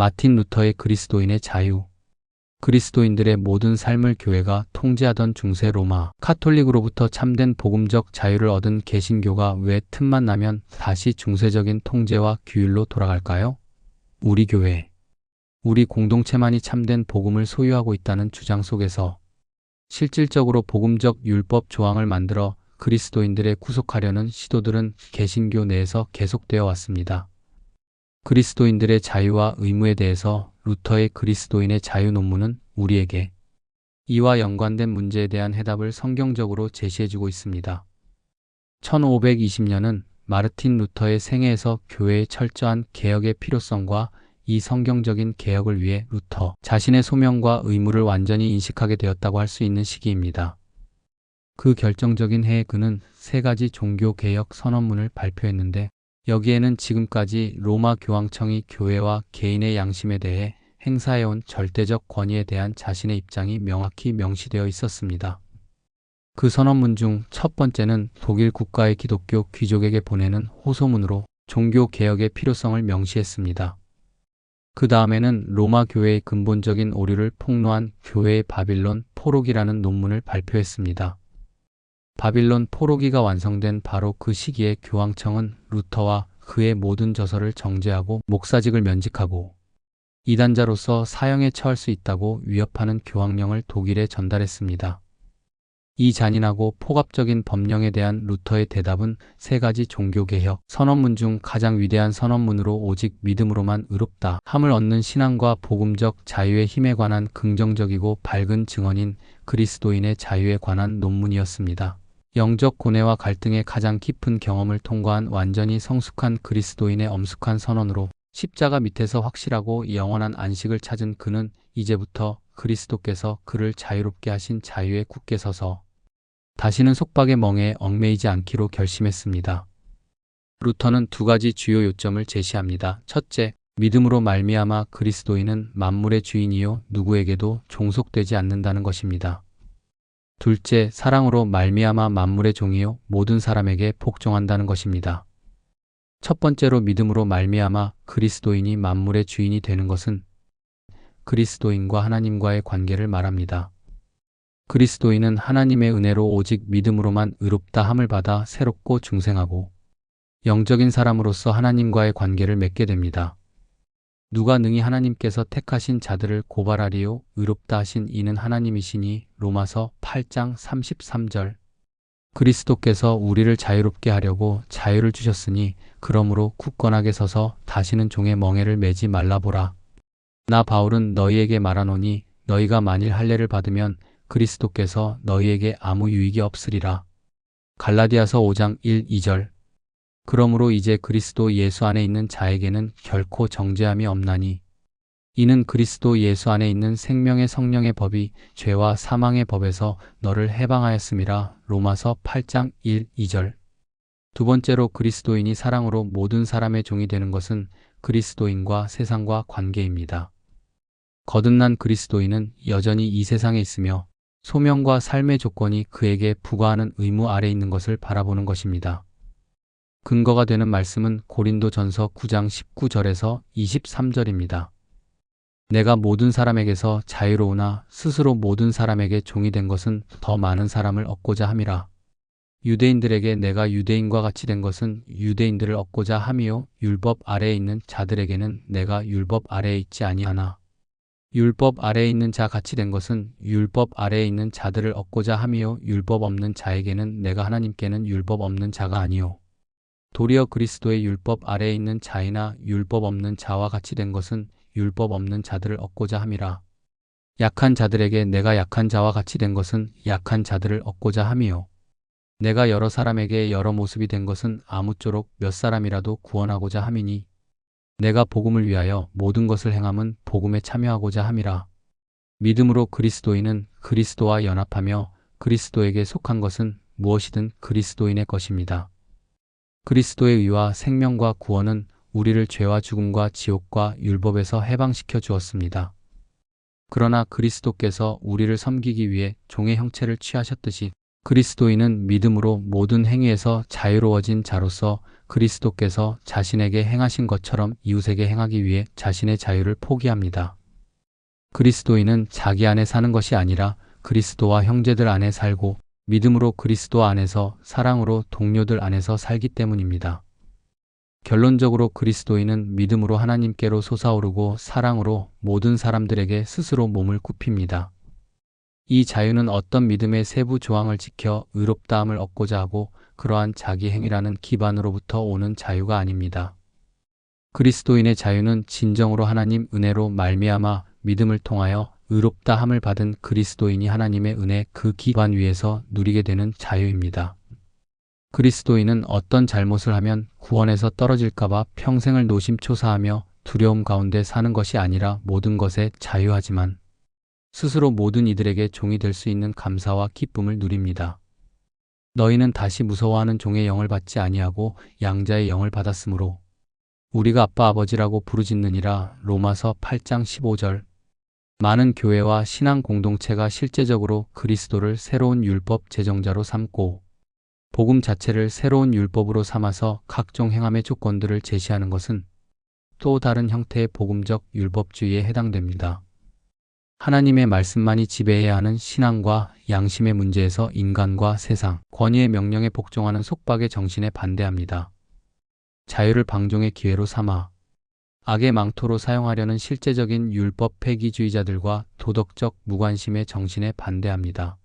마틴 루터의 그리스도인의 자유. 그리스도인들의 모든 삶을 교회가 통제하던 중세 로마 카톨릭으로부터 참된 복음적 자유를 얻은 개신교가 왜 틈만 나면 다시 중세적인 통제와 규율로 돌아갈까요? 우리 교회, 우리 공동체만이 참된 복음을 소유하고 있다는 주장 속에서 실질적으로 복음적 율법 조항을 만들어 그리스도인들의 구속하려는 시도들은 개신교 내에서 계속되어 왔습니다. 그리스도인들의 자유와 의무에 대해서 루터의 그리스도인의 자유 논문은 우리에게 이와 연관된 문제에 대한 해답을 성경적으로 제시해주고 있습니다. 1520년은 마르틴 루터의 생애에서 교회의 철저한 개혁의 필요성과 이 성경적인 개혁을 위해 루터 자신의 소명과 의무를 완전히 인식하게 되었다고 할 수 있는 시기입니다. 그 결정적인 해에 그는 세 가지 종교 개혁 선언문을 발표했는데 여기에는 지금까지 로마 교황청이 교회와 개인의 양심에 대해 행사해온 절대적 권위에 대한 자신의 입장이 명확히 명시되어 있었습니다. 그 선언문 중 첫 번째는 독일 국가의 기독교 귀족에게 보내는 호소문으로 종교 개혁의 필요성을 명시했습니다. 그 다음에는 로마 교회의 근본적인 오류를 폭로한 교회의 바빌론 포록이라는 논문을 발표했습니다. 바빌론 포로기가 완성된 바로 그 시기에 교황청은 루터와 그의 모든 저서를 정제하고 목사직을 면직하고 이단자로서 사형에 처할 수 있다고 위협하는 교황령을 독일에 전달했습니다. 이 잔인하고 폭압적인 법령에 대한 루터의 대답은 세 가지 종교개혁 선언문 중 가장 위대한 선언문으로 오직 믿음으로만 의롭다 함을 얻는 신앙과 복음적 자유의 힘에 관한 긍정적이고 밝은 증언인 그리스도인의 자유에 관한 논문이었습니다. 영적 고뇌와 갈등의 가장 깊은 경험을 통과한 완전히 성숙한 그리스도인의 엄숙한 선언으로 십자가 밑에서 확실하고 영원한 안식을 찾은 그는 이제부터 그리스도께서 그를 자유롭게 하신 자유에 굳게 서서 다시는 속박의 멍에 얽매이지 않기로 결심했습니다. 루터는 두 가지 주요 요점을 제시합니다. 첫째, 믿음으로 말미암아 그리스도인은 만물의 주인이요 누구에게도 종속되지 않는다는 것입니다. 둘째, 사랑으로 말미암아 만물의 종이요 모든 사람에게 복종한다는 것입니다. 첫 번째로 믿음으로 말미암아 그리스도인이 만물의 주인이 되는 것은 그리스도인과 하나님과의 관계를 말합니다. 그리스도인은 하나님의 은혜로 오직 믿음으로만 의롭다 함을 받아 새롭고 중생하고 영적인 사람으로서 하나님과의 관계를 맺게 됩니다. 누가 능히 하나님께서 택하신 자들을 고발하리요 의롭다 하신 이는 하나님이시니 로마서 8장 33절 그리스도께서 우리를 자유롭게 하려고 자유를 주셨으니 그러므로 굳건하게 서서 다시는 종의 멍에를 매지 말라보라. 나 바울은 너희에게 말하노니 너희가 만일 할례를 받으면 그리스도께서 너희에게 아무 유익이 없으리라. 갈라디아서 5장 1, 2절 그러므로 이제 그리스도 예수 안에 있는 자에게는 결코 정죄함이 없나니 이는 그리스도 예수 안에 있는 생명의 성령의 법이 죄와 사망의 법에서 너를 해방하였음이라 로마서 8장 1, 2절 두 번째로 그리스도인이 사랑으로 모든 사람의 종이 되는 것은 그리스도인과 세상과 관계입니다. 거듭난 그리스도인은 여전히 이 세상에 있으며 소명과 삶의 조건이 그에게 부과하는 의무 아래 있는 것을 바라보는 것입니다. 근거가 되는 말씀은 고린도 전서 9장 19절에서 23절입니다. 내가 모든 사람에게서 자유로우나 스스로 모든 사람에게 종이 된 것은 더 많은 사람을 얻고자 함이라. 유대인들에게 내가 유대인과 같이 된 것은 유대인들을 얻고자 함이요 율법 아래에 있는 자들에게는 내가 율법 아래에 있지 아니하나 율법 아래에 있는 자 같이 된 것은 율법 아래에 있는 자들을 얻고자 함이요 율법 없는 자에게는 내가 하나님께는 율법 없는 자가 아니요 도리어 그리스도의 율법 아래에 있는 자이나 율법 없는 자와 같이 된 것은 율법 없는 자들을 얻고자 함이라. 약한 자들에게 내가 약한 자와 같이 된 것은 약한 자들을 얻고자 함이요. 내가 여러 사람에게 여러 모습이 된 것은 아무쪼록 몇 사람이라도 구원하고자 함이니 내가 복음을 위하여 모든 것을 행함은 복음에 참여하고자 함이라. 믿음으로 그리스도인은 그리스도와 연합하며 그리스도에게 속한 것은 무엇이든 그리스도인의 것입니다. 그리스도의 의와 생명과 구원은 우리를 죄와 죽음과 지옥과 율법에서 해방시켜 주었습니다. 그러나 그리스도께서 우리를 섬기기 위해 종의 형체를 취하셨듯이 그리스도인은 믿음으로 모든 행위에서 자유로워진 자로서 그리스도께서 자신에게 행하신 것처럼 이웃에게 행하기 위해 자신의 자유를 포기합니다. 그리스도인은 자기 안에 사는 것이 아니라 그리스도와 형제들 안에 살고 믿음으로 그리스도 안에서 사랑으로 동료들 안에서 살기 때문입니다. 결론적으로 그리스도인은 믿음으로 하나님께로 솟아오르고 사랑으로 모든 사람들에게 스스로 몸을 굽힙니다. 이 자유는 어떤 믿음의 세부 조항을 지켜 의롭다함을 얻고자 하고 그러한 자기 행위라는 기반으로부터 오는 자유가 아닙니다. 그리스도인의 자유는 진정으로 하나님 은혜로 말미암아 믿음을 통하여 의롭다 함을 받은 그리스도인이 하나님의 은혜 그 기반 위에서 누리게 되는 자유입니다. 그리스도인은 어떤 잘못을 하면 구원에서 떨어질까봐 평생을 노심초사하며 두려움 가운데 사는 것이 아니라 모든 것에 자유하지만 스스로 모든 이들에게 종이 될 수 있는 감사와 기쁨을 누립니다. 너희는 다시 무서워하는 종의 영을 받지 아니하고 양자의 영을 받았으므로 우리가 아빠 아버지라고 부르짖느니라 로마서 8장 15절 많은 교회와 신앙 공동체가 실제적으로 그리스도를 새로운 율법 제정자로 삼고 복음 자체를 새로운 율법으로 삼아서 각종 행함의 조건들을 제시하는 것은 또 다른 형태의 복음적 율법주의에 해당됩니다. 하나님의 말씀만이 지배해야 하는 신앙과 양심의 문제에서 인간과 세상, 권위의 명령에 복종하는 속박의 정신에 반대합니다. 자유를 방종의 기회로 삼아 악의 망토로 사용하려는 실제적인 율법 폐기주의자들과 도덕적 무관심의 정신에 반대합니다.